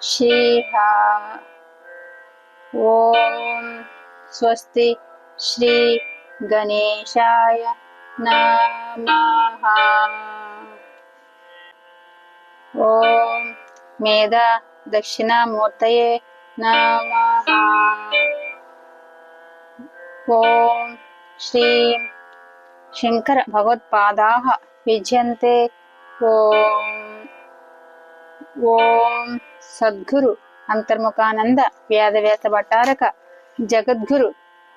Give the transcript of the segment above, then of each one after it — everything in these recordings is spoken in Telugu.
శ్రీహ ఓం స్వస్తి శ్రీ గణేశాయ నమః ఓం మేధ దక్షిణామూర్తయే నమః ఓం శ్రీం శంకర భగవత్పాదాः విజ్యంతే ఓం సద్గురు అంతర్ముఖానంద వ్యాధవేత భట్టారక జగద్గురు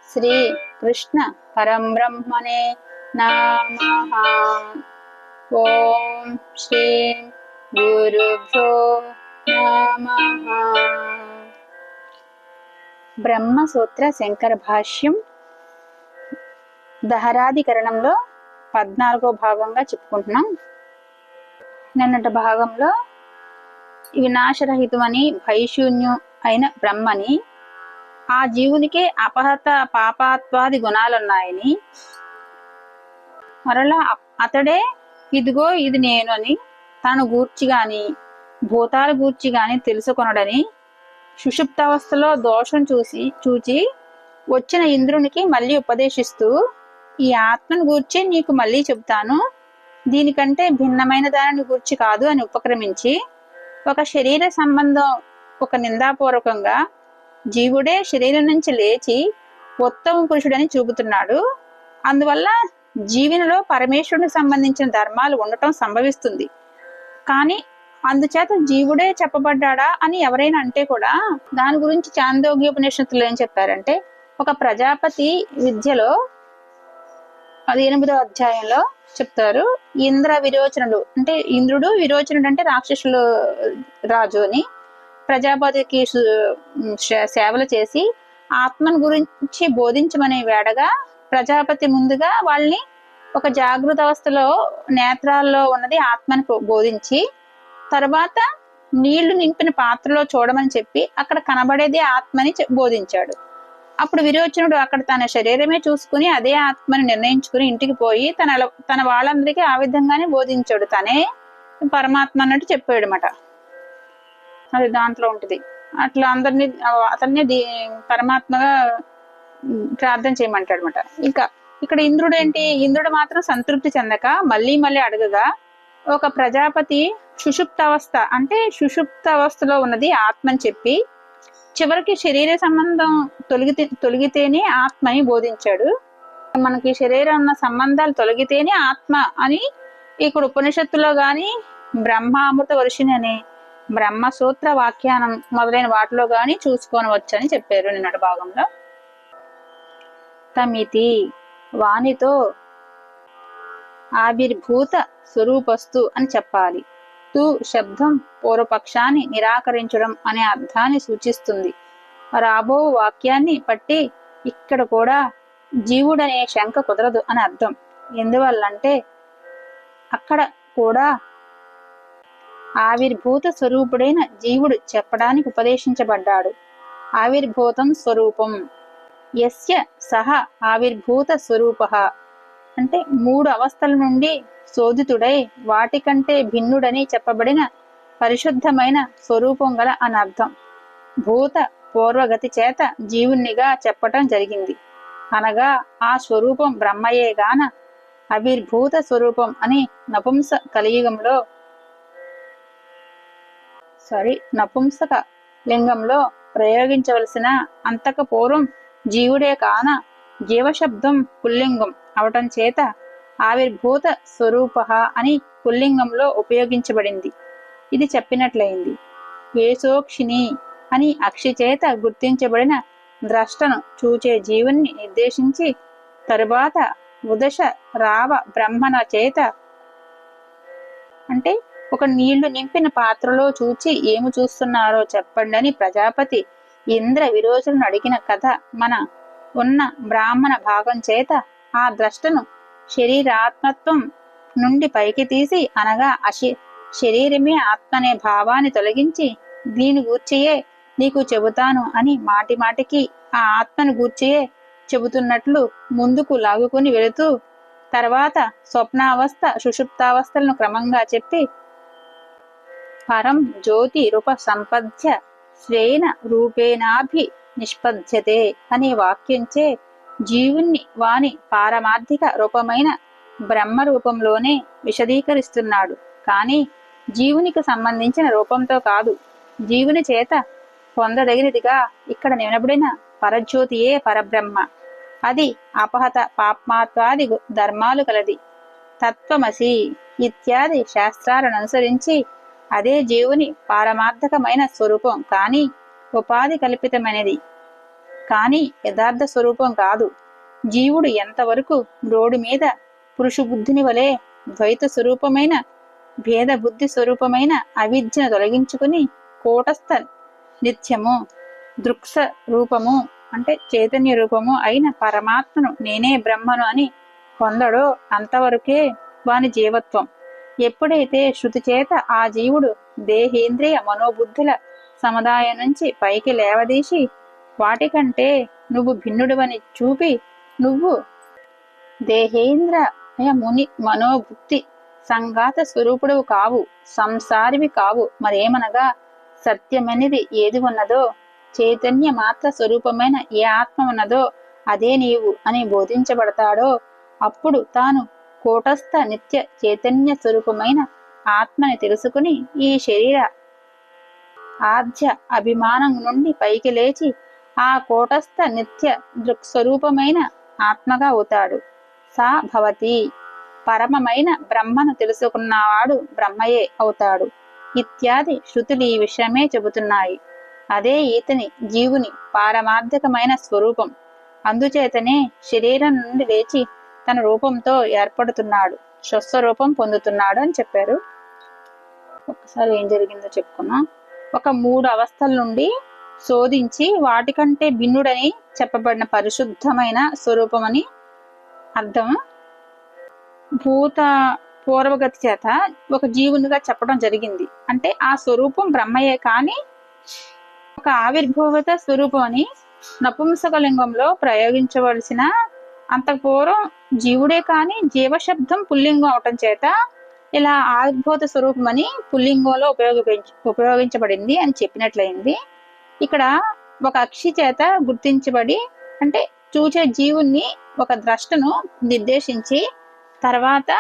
శ్రీ కృష్ణ పరంబ్రహ్మణే నమః. ఓం శ్రీ గురుభ్యో బ్రహ్మ బ్రహ్మసూత్ర శంకర భాష్యం దహరాధికరణంలో పద్నాలుగో భాగంగా చెప్పుకుంటున్నాం. నిన్నటి భాగంలో వినాశరహితమని భైశూన్యం అయిన బ్రహ్మని ఆ జీవునికే అపహత పాపాత్వాది గుణాలున్నాయని మరలా అతడే ఇదిగో ఇది నేను అని తను గూర్చి గాని భూతాల గూర్చి గాని తెలుసుకొనడని సుషుప్తావస్థలో దోషం చూసి చూచి వచ్చిన ఇంద్రునికి మళ్ళీ ఉపదేశిస్తూ ఈ ఆత్మను గూర్చి నీకు మళ్ళీ చెబుతాను. దీనికంటే భిన్నమైన దానిని గూర్చి కాదు అని ఉపక్రమించి ఒక శరీర సంబంధం ఒక నిందాపూర్వకంగా జీవుడే శరీరం నుంచి లేచి ఉత్తమ పురుషుడని చూపుతున్నాడు. అందువల్ల జీవనిలో పరమేశ్వరునికి సంబంధించిన ధర్మాలు ఉండటం సంభవిస్తుంది. కానీ అందుచేత జీవుడే చెప్పబడ్డాడా అని ఎవరైనా అంటే కూడా దాని గురించి చాందోగ్యోపనిషత్తులు ఏం చెప్పారంటే ఒక ప్రజాపతి విద్యలో అది ఎనిమిదో అధ్యాయంలో చెప్తారు. ఇంద్ర విరోచనుడు అంటే ఇంద్రుడు విరోచనుడు అంటే రాక్షసులు రాజు అని ప్రజాపతికి సేవలు చేసి ఆత్మను గురించి బోధించమనే వేడగా ప్రజాపతి ముందుగా వాళ్ళని ఒక జాగృత అవస్థలో నేత్రాల్లో ఉన్నది ఆత్మని బోధించి తర్వాత నీళ్ళు నింపిన పాత్రలో చూడమని చెప్పి అక్కడ కనబడేది ఆత్మని బోధించాడు. అప్పుడు విరోచనుడు అక్కడ తన శరీరమే చూసుకుని అదే ఆత్మని నిర్ణయించుకుని ఇంటికి పోయి తన తన వాళ్ళందరికీ ఆ విధంగానే బోధించాడు. తనే పరమాత్మ అన్నట్టు చెప్పాడు అనమాట అది దాంట్లో ఉంటుంది. అట్లా అందరినీ అతన్ని పరమాత్మగా ప్రార్థన చేయమంటాడు అనమాట ఇంకా ఇక్కడ ఇంద్రుడు ఏంటి ఇంద్రుడు మాత్రం సంతృప్తి చెందక మళ్ళీ మళ్ళీ అడగగా ఒక ప్రజాపతి సుషుప్త అవస్థ అంటే సుషుప్త అవస్థలో ఉన్నది ఆత్మని చెప్పి చివరికి శరీర సంబంధం తొలగితే తొలగితేనే ఆత్మని బోధించాడు. మనకి శరీరం ఉన్న సంబంధాలు తొలగితేనే ఆత్మ అని ఇక్కడ ఉపనిషత్తులో గాని బ్రహ్మామృత వర్షిణి అని బ్రహ్మసూత్ర వాఖ్యానం మొదలైన వాటిలో గాని చూసుకోనవచ్చు అని చెప్పారు నిన్నటి భాగంలో. తమితి వానితో ఆవిర్భూత స్వరూపస్తు అని చెప్పాలి. తు శబ్దం పూర్వపక్షాన్ని నిరాకరించడం అనే అర్థాన్ని సూచిస్తుంది. రాబో వాక్యాన్ని పట్టి ఇక్కడ కూడా జీవుడనే శంక కుదరదు అని అర్థం. ఎందువల్లంటే అక్కడ కూడా ఆవిర్భూత స్వరూపుడైన జీవుడు చెప్పడానికి ఉపదేశించబడ్డాడు. ఆవిర్భూతం స్వరూపం. ఎస్య సహ ఆవిర్భూత స్వరూప. అంటే మూడు అవస్థల నుండి శోధితుడై వాటికంటే భిన్నుడని చెప్పబడిన పరిశుద్ధమైన స్వరూపం గల అని అర్థం భూత పూర్వగతి చేత జీవునిగా చెప్పటం జరిగింది. అనగా ఆ స్వరూపం బ్రహ్మయే గాన అవిర్భూత స్వరూపం అని నపుంస కలియుగంలో సారీ నపుంసక లింగంలో ప్రయోగించవలసిన అంతక పూర్వం జీవుడే కాన జీవశబ్దం పుల్లింగం అవటం చేత ఆవిర్భూత స్వరూప అని పుల్లింగంలో ఉపయోగించబడింది. ఇది చెప్పినట్లయింది. వేసోక్షిణి అని అక్షి చేత గుర్తించబడిన ద్రష్టను చూచే జీవుని నిర్దేశించి తరువాత ఉదశ రావ బ్రహ్మణ చేత అంటే ఒక నీళ్ళు నింపిన పాత్రలో చూచి ఏమి చూస్తున్నారో చెప్పండి అని ప్రజాపతి ఇంద్ర విరోచనను అడిగిన కథ మన ఉన్న బ్రాహ్మణ భాగం చేత ఆ ద్రష్టను శరీరాత్మత్వం నుండి పైకి తీసి అనగా అశి శరీరమే ఆత్మనే భావాన్ని తొలగించి దీని గూర్చియే నీకు చెబుతాను అని మాటి మాటికి ఆ ఆత్మను గూర్చియే చెబుతున్నట్లు ముందుకు లాగుకుని వెళుతూ తర్వాత స్వప్నావస్థ సుషుప్తావస్థలను క్రమంగా చెప్పి పరం జ్యోతి రూప సంపద్య స్వేన రూపేణాభి నిష్పద్యతే అనే వాక్యంచే జీవుణ్ణి వాని పారమార్థిక రూపమైన బ్రహ్మ రూపంలోనే విశదీకరిస్తున్నాడు. కానీ జీవునికి సంబంధించిన రూపంతో కాదు. జీవుని చేత పొందదగినదిగా ఇక్కడ నిలబడిన పరజ్యోతియే పరబ్రహ్మ. అది అపహత పాప్మాత్వాది ధర్మాలు కలది. తత్వమసి ఇత్యాది శాస్త్రాలను అనుసరించి అదే జీవుని పారమార్థకమైన స్వరూపం. కానీ ఉపాధి కల్పితమైనది. కానీ యథార్థ స్వరూపం కాదు. జీవుడు ఎంతవరకు రోడ్డు మీద పురుషుబుద్ధిని వలె ద్వైత స్వరూపమైన భేద బుద్ధి స్వరూపమైన అవిద్యను తొలగించుకుని కూటస్థ నిత్యము దృక్స రూపము అంటే చైతన్య రూపము అయిన పరమాత్మను నేనే బ్రహ్మను అని పొందడో అంతవరకే వాని జీవత్వం. ఎప్పుడైతే శృతి చేత ఆ జీవుడు దేహేంద్రియ మనోబుద్ధుల సముదాయం నుంచి పైకి లేవదీసి వాటికంటే నువ్వు భిన్నుడివని చూపి నువ్వు దేహేంద్ర ముని మనోభుక్తి సంఘాత స్వరూపుడవు కావు సంసారివి కావు. మరేమనగా సత్యమనేది ఏది ఉన్నదో చైతన్య మాత్ర స్వరూపమైన ఏ ఆత్మ ఉన్నదో అదే నీవు అని బోధించబడతాడో అప్పుడు తాను కూటస్థ నిత్య చైతన్య స్వరూపమైన ఆత్మని తెలుసుకుని ఈ శరీర ఆద్య అభిమానం నుండి పైకి లేచి ఆ కూటస్థ నిత్య దృక్స్వరూపమైన ఆత్మగా అవుతాడు. సా భవతి. పరమమైన బ్రహ్మను తెలుసుకున్నవాడు బ్రహ్మయే అవుతాడు. ఇత్యాది శృతులు ఈ విషయమే చెబుతున్నాయి. అదే ఈతని జీవుని పారమార్థకమైన స్వరూపం. అందుచేతనే శరీరం నుండి లేచి తన రూపంతో ఏర్పడుతున్నాడు. స్వస్వరూపం పొందుతున్నాడు అని చెప్పారు. ఒకసారి ఏం జరిగిందో చెప్పుకున్నా. ఒక మూడు అవస్థల నుండి శోధించి వాటికంటే భిన్నుడని చెప్పబడిన పరిశుద్ధమైన స్వరూపమని అర్థం భూత పూర్వగతి చేత ఒక జీవునిగా చెప్పడం జరిగింది. అంటే ఆ స్వరూపం బ్రహ్మయే కానీ ఒక ఆవిర్భూత స్వరూపం అని నపుంసకలింగంలో ప్రయోగించవలసిన అంత పూర్వం జీవుడే కానీ జీవశబ్దం పుల్లింగం అవటం చేత ఇలా ఆవిర్భూత స్వరూపం అని పుల్లింగంలో ఉపయోగించ ఉపయోగించబడింది అని చెప్పినట్లయింది. ఇక్కడ ఒక అక్షి చేత గుర్తించబడి అంటే చూచే జీవుణ్ణి ఒక ద్రష్టను నిర్దేశించి తర్వాత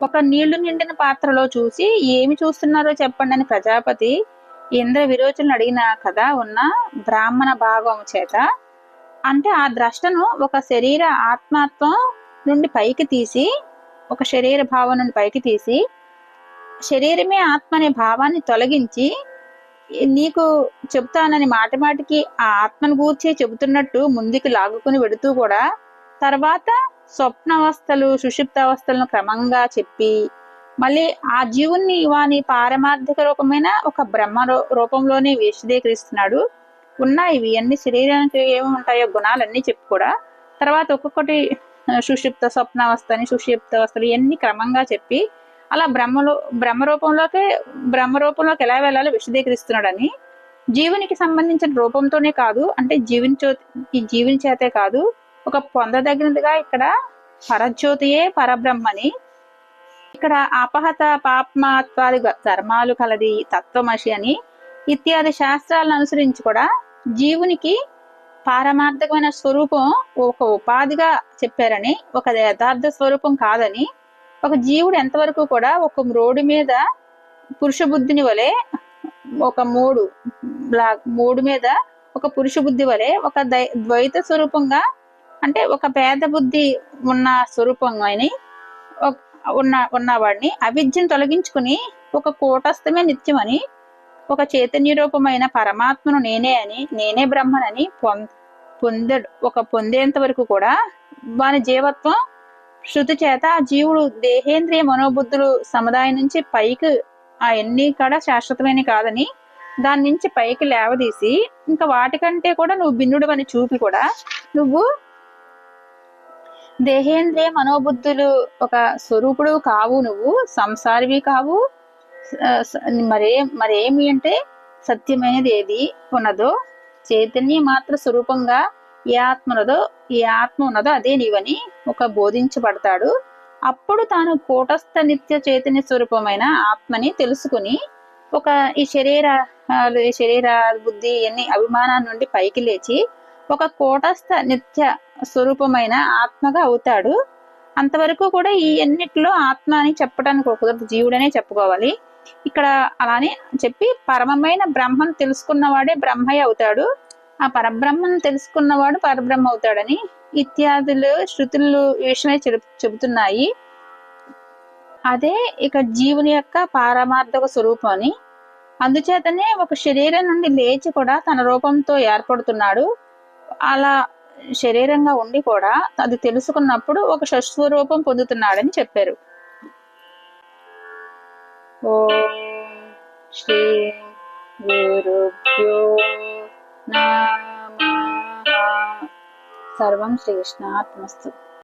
ఒక నీళ్ళు నిండిన పాత్రలో చూసి ఏమి చూస్తున్నారో చెప్పండి అని ప్రజాపతి ఇంద్ర విరోచనలు అడిగిన కథ ఉన్న బ్రాహ్మణ భాగం చేత అంటే ఆ ద్రష్టను ఒక శరీర ఆత్మత్వం నుండి పైకి తీసి ఒక శరీర భావం నుండి పైకి తీసి శరీరమే ఆత్మ అనే భావాన్ని తొలగించి నీకు చెప్తానని మాటి మాటికి ఆ ఆత్మను గూర్చి చెబుతున్నట్టు ముందుకు లాగుకుని వెడుతూ కూడా తర్వాత స్వప్నావస్థలు సుషిప్తావస్థలను క్రమంగా చెప్పి మళ్ళీ ఆ జీవుణ్ణి వాని పారమార్థిక రూపమైన ఒక బ్రహ్మ రూ- రూపంలోనే విశదీకరిస్తున్నాడు ఉన్నాయి ఇవి అన్ని శరీరానికి ఏమి ఉంటాయో గుణాలన్నీ చెప్పి కూడా తర్వాత ఒక్కొక్కటి సుషిప్త స్వప్నావస్థని సుషిప్త అవస్థలు ఇవన్నీ క్రమంగా చెప్పి అలా బ్రహ్మలో బ్రహ్మ రూపంలోకి బ్రహ్మ రూపంలోకి ఎలా వెళ్ళాలో విశదీకరిస్తున్నాడని. జీవునికి సంబంధించిన రూపంతోనే కాదు అంటే జీవించో ఈ జీవుని చేతే కాదు ఒక పొందదగినదిగా ఇక్కడ పరజ్యోతియే పరబ్రహ్మని. ఇక్కడ అపహత పాప్మాత్వాది ధర్మాలు కలది తత్వమసి అని ఇత్యాది శాస్త్రాలను అనుసరించి కూడా జీవునికి పారమార్థకమైన స్వరూపం ఒక ఉపాధిగా చెప్పారని ఒక యథార్థ స్వరూపం కాదని ఒక జీవుడు ఎంతవరకు కూడా ఒక రోడ్డు మీద పురుష బుద్ధిని వలె ఒక మూడు మూడు మీద ఒక పురుష బుద్ధి వలె ఒక దై- ద్వైత స్వరూపంగా అంటే ఒక పేద బుద్ధి ఉన్న స్వరూపం అని ఉన్న ఉన్నవాడిని అవిద్యను తొలగించుకుని ఒక కూటస్థమే నిత్యమని ఒక చైతన్య రూపమైన పరమాత్మను నేనే అని నేనే బ్రహ్మనని పొంద పొందడు ఒక పొందేంత వరకు కూడా వాని జీవత్వం శృతి చేత ఆ జీవుడు దేహేంద్రియ మనోబుద్ధులు సముదాయం నుంచి పైకి ఆ ఎన్ని కూడా శాశ్వతమైన కాదని దాని నుంచి పైకి లేవదీసి ఇంకా వాటికంటే కూడా నువ్వు భిన్నుడు అని చూపి కూడా నువ్వు దేహేంద్రియ మనోబుద్ధులు ఒక స్వరూపుడు కావు నువ్వు సంసారివి కావు మరే మరేమి అంటే సత్యమైనది ఏది ఉన్నదో చైతన్య మాత్ర స్వరూపంగా ఏ ఆత్మ ఉన్నదో ఏ ఆత్మ ఉన్నదో అదే నీవని ఒక బోధించబడతాడు. అప్పుడు తాను కూటస్థ నిత్య చైతన్య స్వరూపమైన ఆత్మని తెలుసుకుని ఒక ఈ శరీర ఈ శరీర బుద్ధి ఎన్ని అభిమానాల నుండి పైకి లేచి ఒక కూటస్థ నిత్య స్వరూపమైన ఆత్మగా అవుతాడు. అంతవరకు కూడా ఈ అన్నిటిలో ఆత్మ అని చెప్పడానికి కుదరదు. జీవుడనే చెప్పుకోవాలి. ఇక్కడ అలానే చెప్పి పరమమైన బ్రహ్మను తెలుసుకున్నవాడే బ్రహ్మయ్య అవుతాడు. ఆ పరబ్రహ్మను తెలుసుకున్నవాడు పరబ్రహ్మ అవుతాడని ఇత్యాదులు శృతులు ఈ విషయమే చెబుతున్నాయి. అదే ఇక జీవుని యొక్క పారమార్థక స్వరూపం అని అందుచేతనే ఒక శరీరం నుండి లేచి కూడా తన రూపంతో ఏర్పడుతున్నాడు. అలా శరీరంగా ఉండి కూడా అది తెలుసుకున్నప్పుడు ఒక షస్వరూపం పొందుతున్నాడని చెప్పారు. ఓ శ్రీ గురుభ్యో నమః సర్వం శ్రీకృష్ణాత్మస్తు